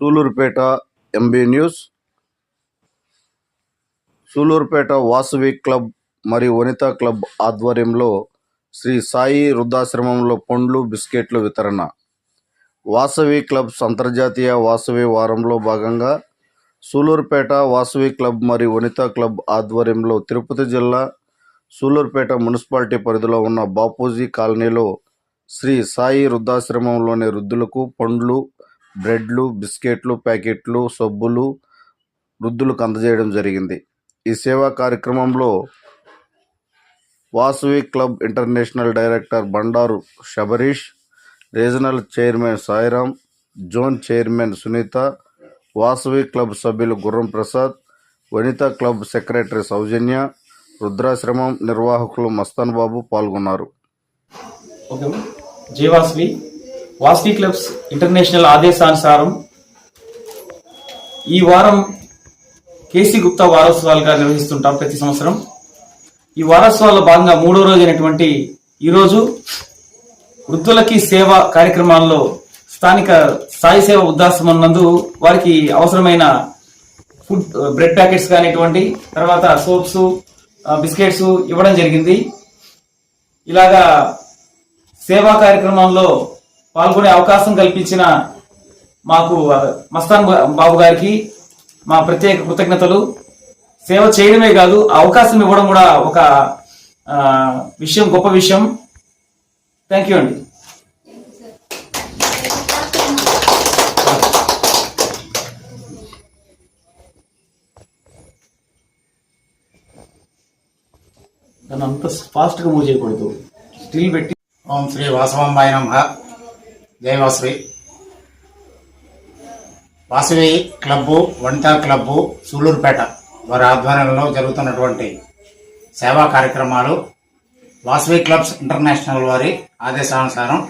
Sullurpeta MB news Sullurpeta Vasavi club మరియు Vanitha club ఆధ్వర్యంలో శ్రీ సాయి వృద్ధాశ్రమంలో పండ్లు బిస్కెట్లు వితరణ. వాసవి క్లబ్స్ అంతర్జాతీయ వాసవి వారంలో భాగంగా సూలూరుపేట వాసవి క్లబ్ మరియు వనితా క్లబ్ ఆధ్వర్యంలో తిరుపతి జిల్లా సూలూరుపేట మున్సిపాలిటీ పరిధిలో ఉన్న బాపూజీ కాలనీలో శ్రీ సాయి వృద్ధాశ్రమంలోని వృద్ధులకు పండ్లు బ్రెడ్లు బిస్కెట్లు ప్యాకెట్లు సబ్బులు వృద్ధులకు అందజేయడం జరిగింది. ఈ సేవా కార్యక్రమంలో Vasavi club international director Bandaru Sabarish regional chairman Sairam zone chairman Sunitha Vasavi club సభ్యులు గుర్రం ప్రసాద్ వనితా క్లబ్ సెక్రటరీ సౌజన్య రుద్రాశ్రమం నిర్వాహకులు మస్తాన్ బాబు పాల్గొన్నారు. ఓకే వాస్వి క్లబ్స్ ఇంటర్నేషనల్ ఆదేశానుసారం ఈ వారం కేసీ గుప్తా వారోత్సవాలుగా నిర్వహిస్తుంటాం ప్రతి సంవత్సరం. ఈ వారోత్సవాల్లో భాగంగా మూడో రోజు అయినటువంటి ఈరోజు వృద్ధులకి సేవ కార్యక్రమాల్లో స్థానిక సాయి సేవ వృద్ధాశ్రమం నందు వారికి అవసరమైన ఫుడ్ బ్రెడ్ ప్యాకెట్స్ కానిటువంటి తర్వాత సోప్స్ బిస్కెట్స్ ఇవ్వడం జరిగింది. ఇలాగా సేవా కార్యక్రమంలో పాల్గొనే అవకాశం కల్పించిన మాకు మస్తాన్ బాబు గారికి మా ప్రత్యేక కృతజ్ఞతలు. సేవ చేయడమే కాదు అవకాశం ఇవ్వడం కూడా ఒక ఆ, విషయం గొప్ప విషయం. థ్యాంక్ యూ అండి. దాన్ని అంత ఫాస్ట్గా మూవ్ చేయకూడదు. స్టిల్ పెట్టి. ఓం శ్రీ వాసవాంబాయ నమ. జై వాసవి. క్లబ్బు వంట క్లబ్బు సూళ్ళూరుపేట వారి ఆధ్వర్యంలో జరుగుతున్నటువంటి సేవా కార్యక్రమాలు వాసవి క్లబ్స్ ఇంటర్నేషనల్ వారి ఆదేశానుసారం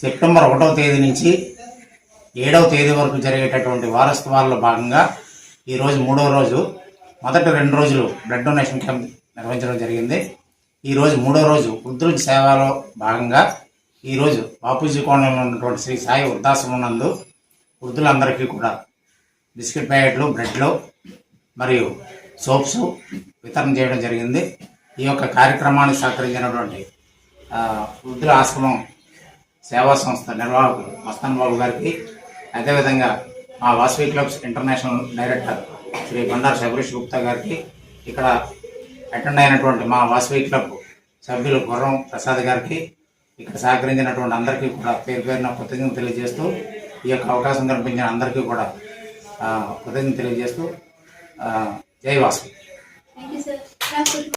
సెప్టెంబర్ ఒకటవ తేదీ నుంచి ఏడవ తేదీ వరకు జరిగేటటువంటి వారోత్సవాల్లో భాగంగా ఈరోజు మూడవ రోజు మొదటి రెండు రోజులు బ్లడ్ డొనేషన్ క్యాంప్ నిర్వహించడం జరిగింది. ఈరోజు మూడో రోజు వృద్ధుల సేవలో భాగంగా ఈరోజు బాపూజీ కోణంలో ఉన్నటువంటి శ్రీ సాయి వృద్ధాశ్రమం నందు వృద్ధులందరికీ కూడా బిస్కెట్ ప్యాకెట్లు బ్రెడ్లు మరియు సోప్స్ వితరణ చేయడం జరిగింది. ఈ యొక్క కార్యక్రమానికి సహకరించినటువంటి వృద్ధుల ఆశ్రమం సేవా సంస్థ నిర్వాహకులు మస్తాన్ బాబు గారికి అదేవిధంగా మా Vasavi clubs international director Shri Bandaru Sabarish Gupta గారికి ఇక్కడ అటెండ్ అయినటువంటి మా వాసవి క్లబ్ సభ్యులు గుర్రం ప్రసాద్ గారికి సహకరించినటువంటి అందరికీ కూడా పేరు పేరున కృతజ్ఞతలు తెలియజేస్తూ ఈ యొక్క అవకాశం కల్పించిన అందరికీ కూడా ఆ, కృతజ్ఞతలు తెలియజేస్తూ జై వాసు.